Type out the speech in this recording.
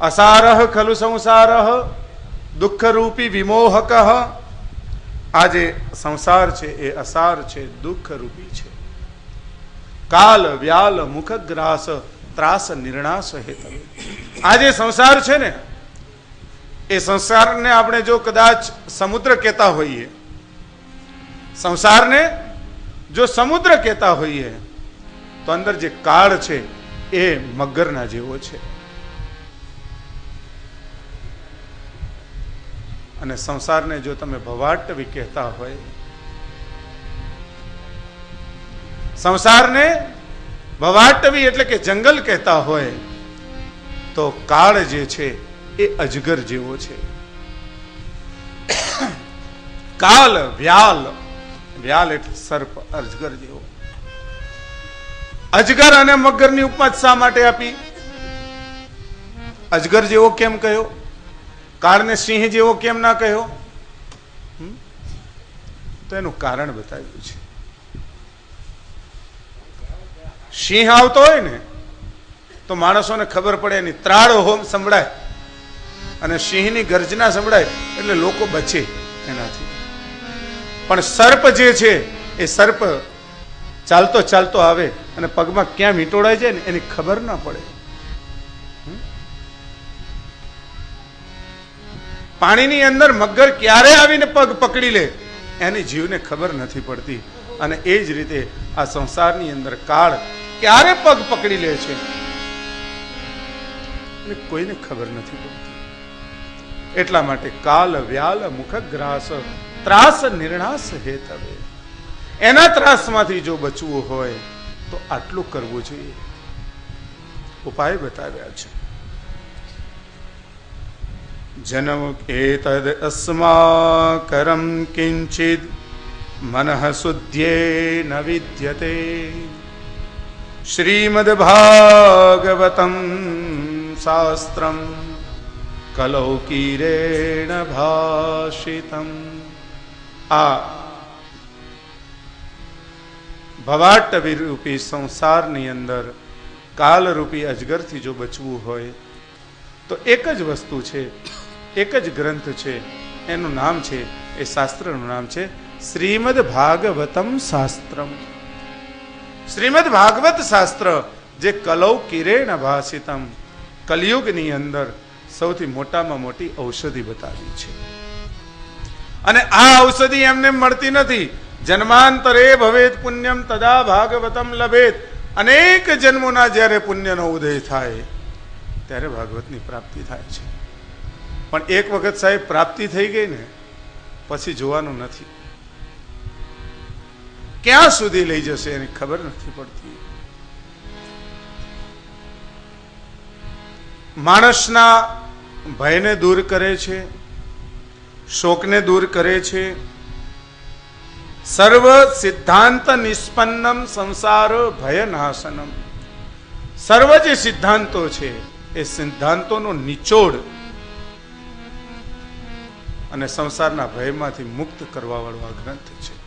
અસારહ ખલુ સંસારહ દુઃખરૂપી વિમોહક. આ જે સંસાર છે, એ અસાર છે, દુઃખરૂપી છે. કાલ, વ્યાલ, મુખગ્રાસ, ત્રાસ, નિર્ણાસ હેતવે આ જે સંસાર છે ને, એ સંસારને આપણે જો કદાચ સમુદ્ર કહેતા હોઈએ, સંસારને જો સમુદ્ર કહેતા હોઈએ, તો અંદર જે કાળ છે, એ મગરના જેવો છે. અને સંસારને જો તમે ભવાટવી કહેતા હોય, સંસારને ભવાટવી એટલે કે જંગલ કહેતા હોય, તો કાળ જે છે એ અજગર જેવો છે. કાલ, વ્યાલ વ્યાલ એટલે સર્પ, અજગર જેવો. અજગર અને મગરની ઉપમા શા માટે આપી? અજગર જેવો કેમ કહ્યો કાળને સિંહ જેવો કેમ ના કહ્યો? તો એનું કારણ બતાવ્યું છે. સિંહ આવતો હોય ને, તો માણસોને ખબર પડે એની ત્રાળ હોમ સંભળાય અને સિંહની ગર્જના સંભળાય એટલે લોકો બચે એનાથી. પણ સર્પ જે છે, એ સર્પ ચાલતો ચાલતો આવે અને પગમાં ક્યાં વીંટોળાઈ જાય ને એની ખબર ના પડે. પાણીની અંદર મગર ક્યારે આવીને પગ પકડી લે, એની જીવને ખબર નથી પડતી. અને એ જ રીતે આ સંસારની અંદર કાળ ક્યારે પગ પકડી લે છે? કોઈને ખબર નથી પડતી. એટલા માટે કાલ, વ્યાલ મુખગ્રાસ ત્રાસ, નિર્ણાસ હેતવે એના ત્રાસમાંથી જો બચવું હોય, તો આટલું કરવું જોઈએ. ઉપાય બતાવ્યા છે. જનમ એતદ અસ્માકરમ કિંચિદ મનઃ શુદ્ધ્યે ન વિદ્યતે શ્રીમદ્ભાગવતમ શાસ્ત્રમ કલૌકીરેણ ભાષિતમ આ ભવાટરૂપી સંસારની અંદર કાલરૂપી અજગરથી જો બચવું હોય તો એક જ વસ્તુ છે એક જ ગ્રંથ છે. એનું નામ છે, એ શાસ્ત્રનું નામ છે, શ્રીમદ ભાગવતમ શાસ્ત્રમ. શ્રીમદ ભાગવત શાસ્ત્ર, જે કલૌ કિરેણ ભાષિતમ, કલયુગની અંદર સૌથી મોટામાં મોટી ઔષધિ બતાવી છે. અને આ ઔષધિ એમને મળતી નથી. જન્માંતરે ભવેત પુણ્યમ તદા ભાગવતમ લભેત અનેક જન્મોના જ્યારે પુણ્યનો ઉદય થાય, ત્યારે ભાગવતની પ્રાપ્તિ થાય છે. પણ એક વખત સાહેબ પ્રાપ્તિ થઈ ગઈ ને, પછી જોવાનું નથી. ક્યાં સુધી લઈ જશે એની ખબર નથી પડતી. માણસના ભયને દૂર કરે છે, શોકને દૂર કરે છે. સર્વ સિદ્ધાંત નિષ્પન્નમ સંસાર ભયનાશનમ સર્વ જે સિદ્ધાંતો છે, એ સિદ્ધાંતોનો નિચોડ અને સંસારના ભયમાંથી મુક્ત કરવાવાળો આ ગ્રંથ છે.